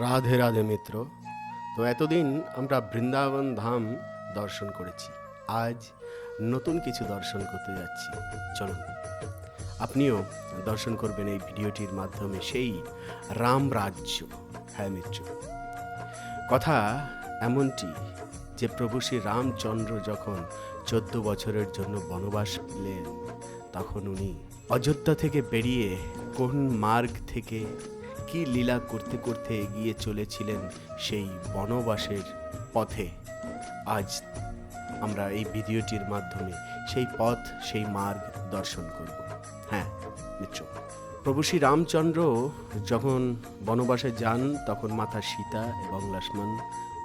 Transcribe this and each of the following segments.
রাধে রাধে মিত্র। তো এতদিন আমরা বৃন্দাবন ধাম দর্শন করেছি। আজ নতুন কিছু দর্শন করতে যাচ্ছি। চলুন। আপনিও দর্শন করবেন এই ভিডিওটির মাধ্যমে সেই রাম রাজ্য। হ্যাঁ মিত্র। কথা এমনটি যে প্রভু শ্রী রামচন্দ্র যখন চোদ্দ বছরের জন্য বনবাস পেলেন, তখন উনি অযোধ্যা থেকে বেরিয়ে কোন মার্গ থেকে কি লীলা করতে করতে এগিয়ে চলেছিলেন সেই বনবাসের পথে? আজ আমরা এই ভিডিওটির মাধ্যমে সেই পথ, সেই মার্গ দর্শন করব। হ্যাঁ মিত্র। প্রভু শ্রী রামচন্দ্র যখন বনবাসে যান, তখন মাতা সীতা এবং লক্ষ্মণ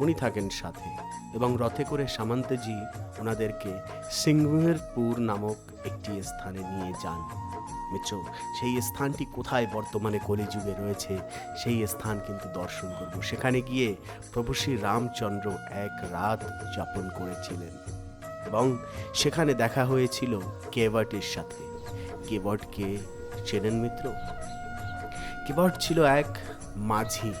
উনি থাকেন সাথে এবং রথে করে সামন্তজি ওনাদেরকে সিংহেরপুর নামক একটি স্থানে নিয়ে যান। মিত্র, সেই স্থানটি কোথায় বর্তমানে কলিযুগে রয়েছে, সেই স্থান কিন্তু দর্শন করব। সেখানে গিয়ে প্রভু শ্রী রামচন্দ্র এক রাত যাপন করেছিলেন এবং সেখানে দেখা হয়েছিল কেভাটের সাথে। কেবটকে চেনেন মিত্র? কেবট ছিল এক মাঝি।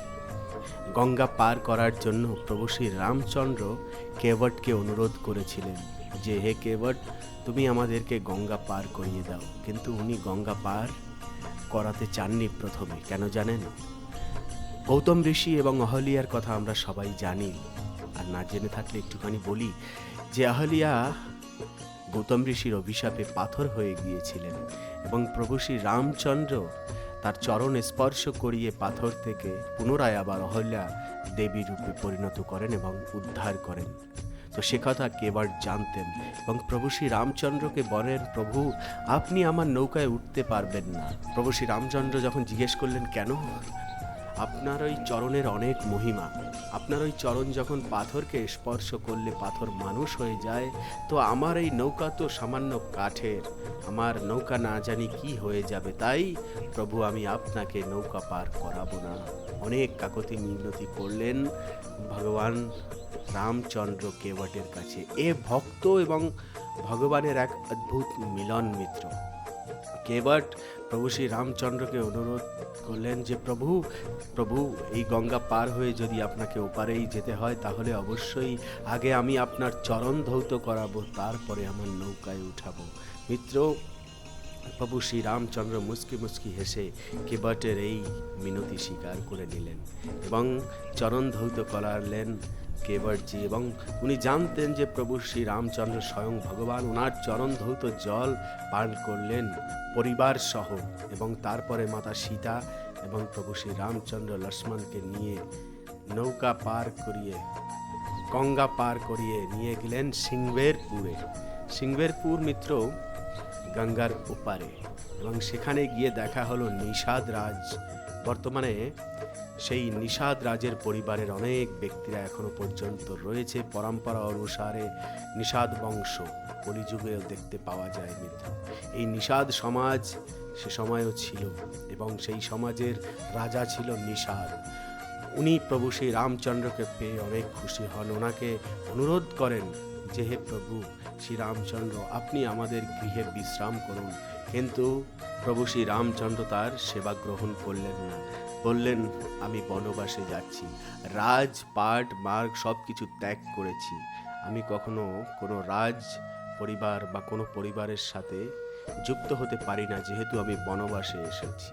গঙ্গা পার করার জন্য প্রভু শ্রী রামচন্দ্র কেবটকে অনুরোধ করেছিলেন। যে, হে কেবট, তুমি আমাদেরকে গঙ্গা পার করিয়ে দাও। কিন্তু উনি গঙ্গা পার করাতে চাননি প্রথমে, কেন জানেন? গৌতম ঋষি এবং অহলিয়ার কথা আমরা সবাই জানি। আর না জেনে থাকলে একটুখানি বলি যে আহলিয়া গৌতম ঋষির অভিশাপে পাথর হয়ে গিয়েছিলেন এবং প্রভু শ্রী রামচন্দ্র তার চরণ স্পর্শ করিয়ে পাথর থেকে পুনরায় আবার অহল্যা দেবী রূপে পরিণত করেন এবং উদ্ধার করেন। তো সে কথা কেবার জানতেন? এবং প্রভু শ্রী রামচন্দ্রকে বলেন, প্রভু, আপনি আমার নৌকায় উঠতে পারবেন না। প্রভু শ্রী রামচন্দ্র যখন জিজ্ঞেস করলেন, কেন? আপনার ওই চরণের অনেক মহিমা। আপনার ওই চরণ যখন পাথরকে স্পর্শ করলে পাথর মানুষ হয়ে যায়, তো আমার এই নৌকা তো সামান্য কাঠের। আমার নৌকা না জানি কি হয়ে যাবে, তাই প্রভু আমি আপনাকে নৌকা পার করাবো না। অনেক কাকতি মিনতি করলেন। ভগবান রামচন্দ্র কেবটের কাছে। এ ভক্ত এবং ভগবানের এক অদ্ভুত মিলন মিত্র। কেবট প্রভু শ্রী রামচন্দ্রকে অনুরোধ করলেন যে, প্রভু প্রভু, এই গঙ্গা পার হয়ে যদি আপনাকে ওপারেই যেতে হয়, তাহলে অবশ্যই আগে আমি আপনার চরণ ধৌত করাবো, তারপরে আমার নৌকায় উঠাবো। মিত্র, প্রভু শ্রী রামচন্দ্র মুস্কি মুস্কি হেসে কেবটের এই মিনতি স্বীকার করে নিলেন এবং চরণ ধৌত করালেন কেবটজি এবং উনি জানতেন যে প্রভু শ্রী রামচন্দ্র স্বয়ং ভগবান ওনার চরণ ধৌত জল পান করলেন পরিবার সহ এবং তারপরে মাতা সীতা এবং প্রভু শ্রী রামচন্দ্র লক্ষ্মণকে নিয়ে নৌকা পার করিয়ে, গঙ্গা পার করিয়ে নিয়ে গেলেন সিংবেরপুরে সিংবেরপুর মিত্র গঙ্গার ওপারে এবং সেখানে গিয়ে দেখা হলো নিষাদ রাজ। বর্তমানে সেই নিষাদ রাজের পরিবারের অনেক ব্যক্তিরা এখনও পর্যন্ত রয়েছে। পরম্পরা অনুসারে নিষাদ বংশ কলিযুগেও দেখতে পাওয়া যায় মিত্র এই নিষাদ সমাজ সে সময়ও ছিল এবং সেই সমাজের রাজা ছিল নিষাদ। উনি প্রভু শ্রী রামচন্দ্রকে পেয়ে অনেক খুশি হন। ওনাকে অনুরোধ করেন যে, হে প্রভু শ্রী রামচন্দ্র আপনি আমাদের গৃহে বিশ্রাম করুন। কিন্তু প্রভু শ্রী রামচন্দ্র তার সেবা গ্রহণ করলেন না। বললেন, আমি বনবাসে যাচ্ছি। রাজ, পাট, মার্গ সব কিছু ত্যাগ করেছি। আমি কখনো কোনো রাজ পরিবার বা কোনো পরিবারের সাথে যুক্ত হতে পারি না, যেহেতু আমি বনবাসে এসেছি।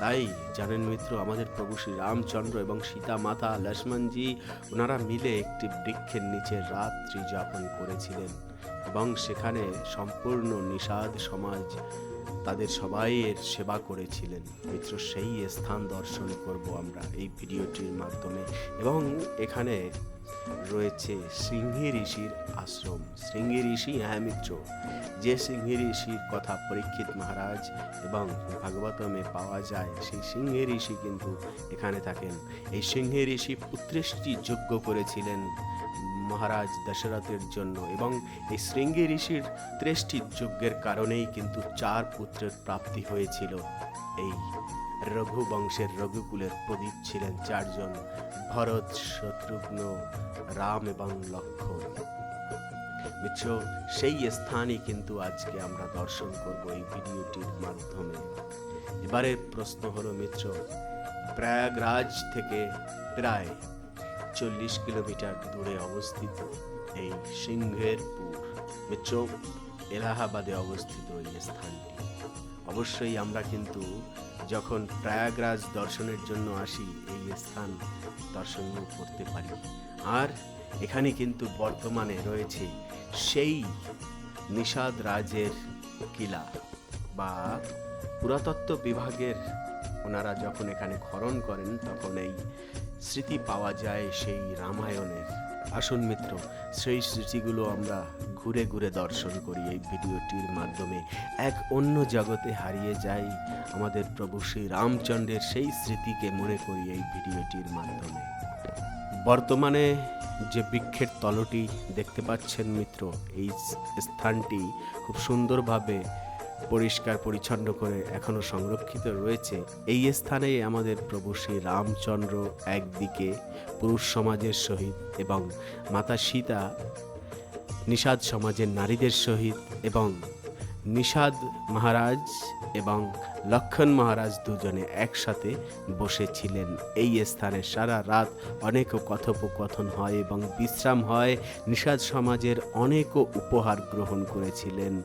তাই, জানেন মিত্র, আমাদের প্রভু শ্রী রামচন্দ্র এবং সীতা মাতা লক্ষ্মণজি, ওনারা মিলে একটি বৃক্ষের নিচে রাত্রি যাপন করেছিলেন। এবং সেখানে সম্পূর্ণ নিষাদ সমাজ তাদের সবাইয়ের সেবা করেছিলেন। মিত্র, সেই স্থান দর্শন করব আমরা এই ভিডিওটির মাধ্যমে। এবং এখানে রয়েছে সিংহী ঋষির আশ্রম। সিংহী ঋষি হ্যাঁ মিত্র, যে সিংহী ঋষির কথা পরীক্ষিত মহারাজ এবং ভাগবতমে পাওয়া যায়, সেই সিংহী ঋষি কিন্তু এখানে থাকেন। এই সিংহী ঋষি পুত্রেষ্টি যজ্ঞ করেছিলেন। মহারাজ দশরথের জন্য এবং এই শৃঙ্গী ঋষির ত্রেষ্টি যজ্ঞের কারণেই কিন্তু চার পুত্রের প্রাপ্তি হয়েছিল। এই রঘু বংশের রঘুকুলের প্রদীপ ছিলেন চারজন ভরত, শত্রুঘ্ন, রাম এবং লক্ষণ মিত্র, সেই স্থানই কিন্তু আজকে আমরা দর্শন করব এই ভিডিওটির মাধ্যমে। এবারে প্রশ্ন হলো, মিত্র, প্রয়াগরাজ থেকে প্রায় চল্লিশ কিলোমিটার দূরে অবস্থিত এই সিংহেরপুর চোখ এলাহাবাদে অবস্থিত এই স্থানটি। অবশ্যই আমরা কিন্তু যখন প্রয়াগরাজ দর্শনের জন্য আসি, এই স্থান দর্শন করতে পারি। আর এখানে কিন্তু বর্তমানে রয়েছে সেই নিষাদ রাজের কিলা বা পুরাতত্ত্ব বিভাগের ওনারা যখন এখানে খনন করেন, তখন এই স্মৃতি পাওয়া যায় সেই রামায়ণের। আসুন মিত্র, সেই স্মৃতিগুলো আমরা ঘুরে ঘুরে দর্শন করি এই ভিডিওটির মাধ্যমে। এক অন্য জগতে হারিয়ে যাই আমাদের প্রভু শ্রী রামচন্দ্রের সেই স্মৃতিকে মনে করি এই ভিডিওটির মাধ্যমে। বর্তমানে যে বৃক্ষের তলটি দেখতে পাচ্ছেন মিত্র, এই স্থানটি খুব সুন্দরভাবে পরিষ্কার, পরিচ্ছন্ন করে এখনও সংরক্ষিত রয়েছে, এই স্থানে আমাদের প্রভু শ্রী রামচন্দ্র একদিকে, পুরুষ সমাজের সহিত এবং মাতা সীতা, নিষাদ সমাজের নারীদের সহিত এবং নিষাদ মহারাজ এবং লক্ষণ মহারাজ দুজনে একসাথে বসেছিলেন। এই স্থানে সারা রাত অনেক কথোপকথন হয় এবং বিশ্রাম হয়। নিষাদ সমাজের অনেকও উপহার গ্রহণ করেছিলেন।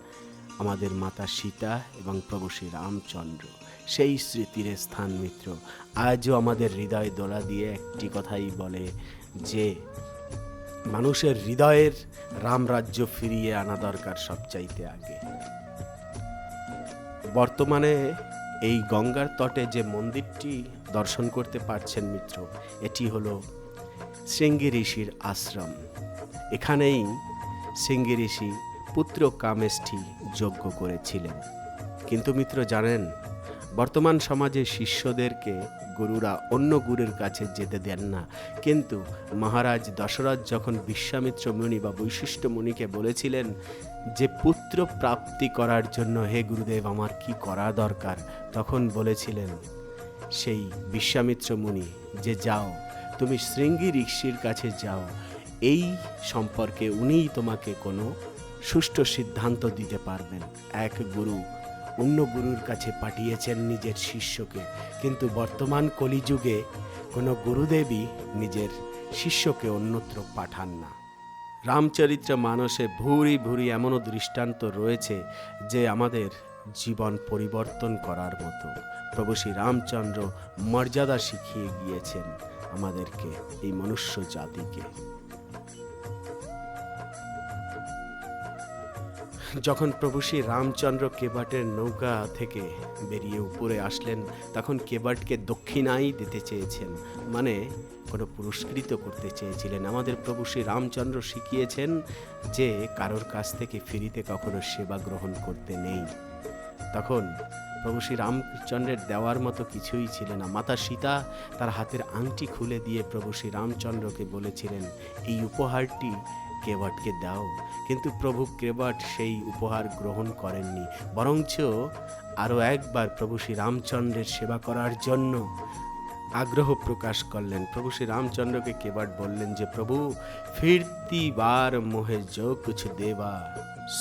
আমাদের মাতা সীতা এবং প্রভু শ্রী রামচন্দ্র। সেই স্মৃতির স্থান মিত্র। আজও আমাদের হৃদয় দোলা দিয়ে একটি কথাই বলে যে, মানুষের হৃদয়ের রামরাজ্য ফিরিয়ে আনা দরকার সবচাইতে আগে। বর্তমানে এই গঙ্গার তটে যে মন্দিরটি দর্শন করতে পারছেন মিত্র, এটি হলো শৃঙ্গি ঋষির আশ্রম। এখানেই শৃঙ্গি ঋষি পুত্র কামেষ্ঠি যজ্ঞ করেছিলেন। কিন্তু মিত্র জানেন, বর্তমান সমাজে শিষ্যদেরকে গুরুরা অন্য গুরুর কাছে যেতে দেন না। কিন্তু মহারাজ দশরথ যখন বিশ্বামিত্র মুনি বা বৈশিষ্ট্য মুনিকে বলেছিলেন যে, পুত্র প্রাপ্তি করার জন্য হে গুরুদেব, আমার কি করা দরকার? তখন বলেছিলেন, সেই বিশ্বামিত্র মুনি, যে যাও, তুমি শৃঙ্গি ঋষির কাছে যাও। এই সম্পর্কে উনিই তোমাকে কোনো সুষ্ঠু সিদ্ধান্ত দিতে পারবেন। এক গুরু অন্য গুরুর কাছে পাঠিয়েছেন নিজের শিষ্যকে। কিন্তু বর্তমান কলিযুগে কোনো গুরুদেবই নিজের শিষ্যকে অন্যত্র পাঠান না। রামচরিত্র মানসে ভুরি ভুরি এমনও দৃষ্টান্ত রয়েছে যে আমাদের জীবন পরিবর্তন করার মতো। প্রভু শ্রী রামচন্দ্র মর্যাদা শিখিয়ে গিয়েছেন আমাদেরকে, এই মনুষ্য জাতিকে। যখন প্রভু শ্রী রামচন্দ্র কেবাটের নৌকা থেকে বেরিয়ে উপরে আসলেন, তখন কেবাটকে দক্ষিণাই দিতে চেয়েছেন মানে কোনো পুরস্কৃত করতে চেয়েছিলেন। আমাদের প্রভু শ্রী রামচন্দ্র শিখিয়েছেন যে কারোর কাছ থেকে ফিরিতে কখনো সেবা গ্রহণ করতে নেই। তখন প্রভু শ্রী রামচন্দ্রের দেওয়ার মতো কিছুই ছিল না। মাতা সীতা তার হাতের আংটি খুলে দিয়ে প্রভু শ্রী রামচন্দ্রকে বলেছিলেন, এই উপহারটি কেবটকে দাও, কিন্তু প্রভু কেবট সেই উপহার গ্রহণ করেননি। বরঞ্চ আরও একবার প্রভু শ্রী রামচন্দ্রের সেবা করার জন্য আগ্রহ প্রকাশ করলেন। প্রভু শ্রী রামচন্দ্রকে কেবট বললেন যে, প্রভু, ফিরতি বার মোহে যো কিছু দেবা,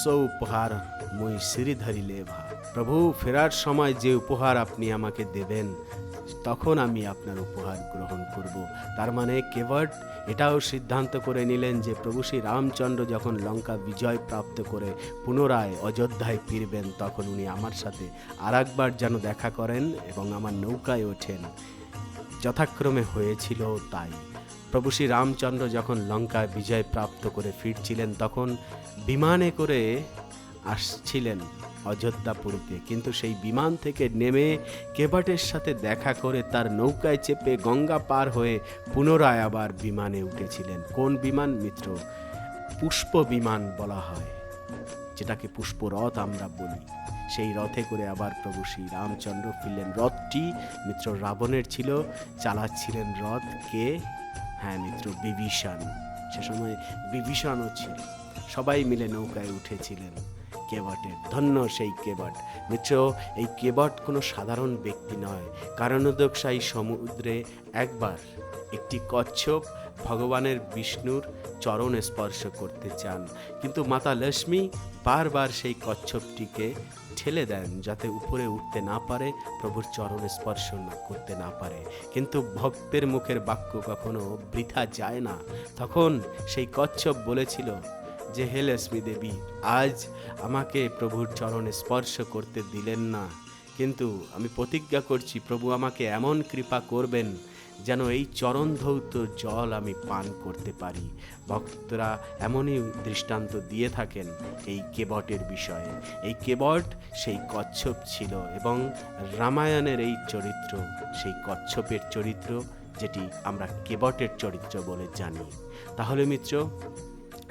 সো উপহার মুই সিঁড়ি ধরি লেভা প্রভু, ফেরার সময় যে উপহার আপনি আমাকে দেবেন তখন আমি আপনার উপহার গ্রহণ করব। তার মানে কেবট, এটাও সিদ্ধান্ত করে নিলেন যে প্রভু শ্রী রামচন্দ্র যখন লঙ্কা বিজয় প্রাপ্ত করে পুনরায় অযোধ্যায় ফিরবেন, তখন উনি আমার সাথে আর একবার যেন দেখা করেন এবং আমার নৌকায় ওঠেন। যথাক্রমে হয়েছিল তাই। প্রভু শ্রী রামচন্দ্র যখন লঙ্কায় বিজয় প্রাপ্ত করে ফিরছিলেন, তখন বিমানে করে আসছিলেন। অযোধ্যাপুরীতে কিন্তু সেই বিমান থেকে নেমে কেবাটের সাথে দেখা করে তার নৌকায় চেপে গঙ্গা পার হয়ে পুনরায় আবার বিমানে উঠেছিলেন। কোন বিমান, মিত্র? পুষ্প বিমান বলা হয়, যেটাকে পুষ্পরথ আমরা বলি। সেই রথে করে আবার প্রভু শ্রী রামচন্দ্র ফিরলেন। রথটি মিত্র রাবণের ছিল, চালাচ্ছিলেন রথ। কে? হ্যাঁ মিত্র বিভীষণ। সে সময় বিভীষণও ছিল। সবাই মিলে নৌকায় উঠেছিলেন। কেবটের ধন্য সেই কেবট মিত্র এই কেবট কোনো সাধারণ ব্যক্তি নয়। কারণোদকশাহী সমুদ্রে একবার একটি কচ্ছপ ভগবানের বিষ্ণুর চরণ স্পর্শ করতে চান। কিন্তু মাতা লক্ষ্মী বারবার সেই কচ্ছপটিকে ঠেলে দেন যাতে উপরে উঠতে না পারে, প্রভুর চরণ স্পর্শ করতে না পারে। কিন্তু ভক্তের মুখের বাক্য কখনো বৃথা যায় না। তখন সেই কচ্ছপ বলেছিল যে হে লক্ষ্মী দেবী, আজ আমাকে প্রভুর চরণ স্পর্শ করতে দিলেন না। কিন্তু আমি প্রতিজ্ঞা করছি, প্রভু আমাকে এমন কৃপা করবেন যেন এই চরণ ধৌত জল আমি পান করতে পারি। ভক্তরা এমনই দৃষ্টান্ত দিয়ে থাকেন এই কেবটের বিষয়ে। এই কেবট সেই কচ্ছপ ছিল এবং রামায়ণের এই চরিত্র সেই কচ্ছপের চরিত্র, যেটি আমরা কেবটের চরিত্র বলে জানি। তাহলে মিত্র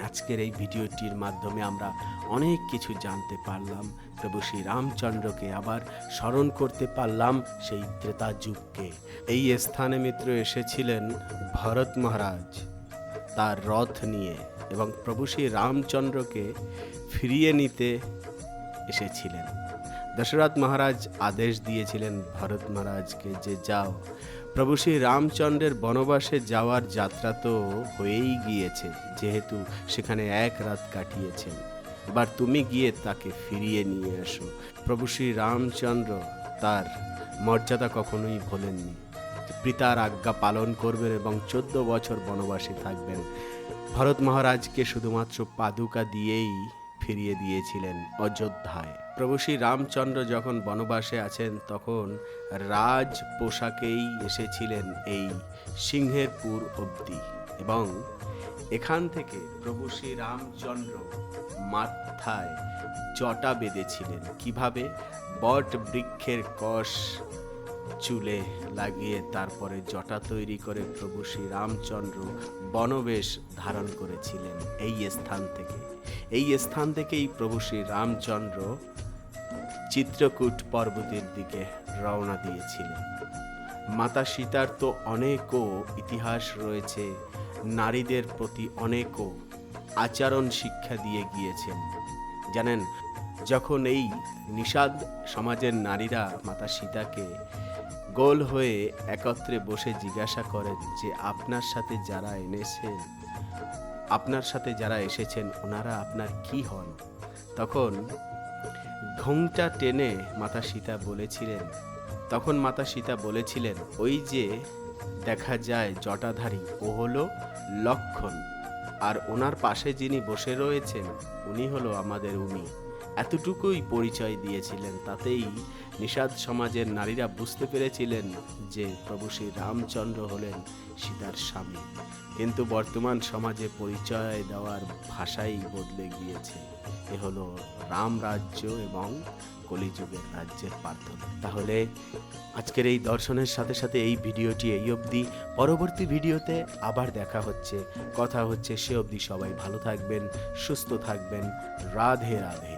আজকের এই ভিডিওটির মাধ্যমে আমরা অনেক কিছু জানতে পারলাম। প্রভু শ্রী রামচন্দ্রকে আবার স্মরণ করতে পারলাম সেই ত্রেতা যুগকে এই স্থানে মিত্র এসেছিলেন ভরত মহারাজ তার রথ নিয়ে এবং প্রভু শ্রী রামচন্দ্রকে ফিরিয়ে নিতে এসেছিলেন। দশরথ মহারাজ আদেশ দিয়েছিলেন ভরত মহারাজকে যে, যাও প্রভু শ্রী রামচন্দ্রের বনবাসে যাওয়ার যাত্রা তো হয়েই গিয়েছে, যেহেতু সেখানে এক রাত কাটিয়েছেন। এবার তুমি গিয়ে তাকে ফিরিয়ে নিয়ে আসো। প্রভু শ্রী রামচন্দ্র তার মর্যাদা কখনোই ভোলেননি। পিতার আজ্ঞা পালন করবেন এবং চোদ্দ বছর বনবাসে থাকবেন। ভরত মহারাজকে শুধুমাত্র পাদুকা দিয়েই ফিরিয়ে দিয়েছিলেন অযোধ্যায়। প্রভু শ্রী রামচন্দ্র যখন বনবাসে আছেন, তখন রাজ পোশাকেই এসেছিলেন এই সিংহেরপুর অবধি। এবং এখান থেকে প্রভু শ্রী রামচন্দ্র মাথায় জটা বেঁধেছিলেন। কীভাবে? বট বৃক্ষের কষ চুলে লাগিয়ে তারপরে জটা তৈরি করে প্রভু শ্রী রামচন্দ্র বনবেশ ধারণ করেছিলেন। এই স্থান থেকে। এই স্থান থেকেই প্রভু শ্রী রামচন্দ্র চিত্রকূট পর্বতের দিকে রওনা দিয়েছিলেন। মাতা সীতার তো অনেকও ইতিহাস রয়েছে, নারীদের প্রতি অনেকও আচরণ শিক্ষা দিয়ে গিয়েছেন। জানেন, যখন এই নিষাদ সমাজের নারীরা মাতা সীতাকে গোল হয়ে একত্রে বসে জিজ্ঞাসা করেন যে, আপনার সাথে যারা এনেছেন আপনার সাথে যারা এসেছেন, ওনারা আপনার কি হন? তখন ঘোমটা টেনে মাতা সীতা বলেছিলেন। তখন মাতা সীতা বলেছিলেন, ওই যে দেখা যায় জটাধারী, ও হলো লক্ষণ। আর ওনার পাশে যিনি বসে রয়েছেন, উনি হলো আমাদের উনি। এতটুকুই পরিচয় দিয়েছিলেন। তাতেই নিষাদ সমাজের নারীরা বুঝতে পেরেছিলেন যে প্রভু শ্রী রামচন্দ্র হলেন সীতার স্বামী। কিন্তু বর্তমান সমাজে পরিচয় দেওয়ার ভাষাই বদলে গিয়েছে। এ হলো রাম রাজ্য এবং কলিযুগের রাজ্যের পার্থক্য। তাহলে আজকের এই দর্শনের সাথে সাথে এই ভিডিওটি এই অবধি। পরবর্তী ভিডিওতে আবার দেখা হচ্ছে। কথা হচ্ছে সে অবধি সবাই ভালো থাকবেন, সুস্থ থাকবেন। রাধে রাধে।